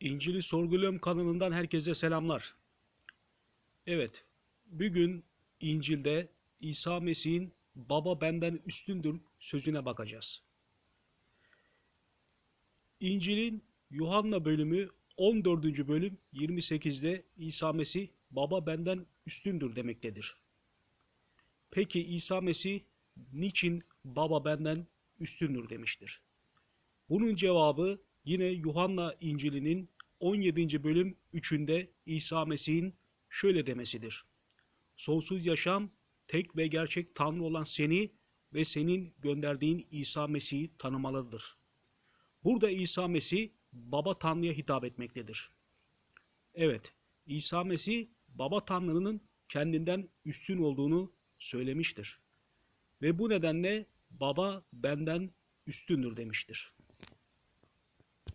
İncil'i Sorguluyorum kanalından herkese selamlar. Evet, bugün İncil'de İsa Mesih'in baba benden üstündür sözüne bakacağız. İncil'in Yuhanna bölümü 14. bölüm 28'de İsa Mesih baba benden üstündür demektedir. Peki İsa Mesih niçin baba benden üstündür demiştir? Bunun cevabı yine Yuhanna İncil'inin 17. bölüm 3'ünde İsa Mesih'in şöyle demesidir. Sonsuz yaşam tek ve gerçek Tanrı olan seni ve senin gönderdiğin İsa Mesih'i tanımalıdır. Burada İsa Mesih Baba Tanrı'ya hitap etmektedir. Evet, İsa Mesih Baba Tanrı'nın kendinden üstün olduğunu söylemiştir. Ve bu nedenle Baba benden üstündür demiştir.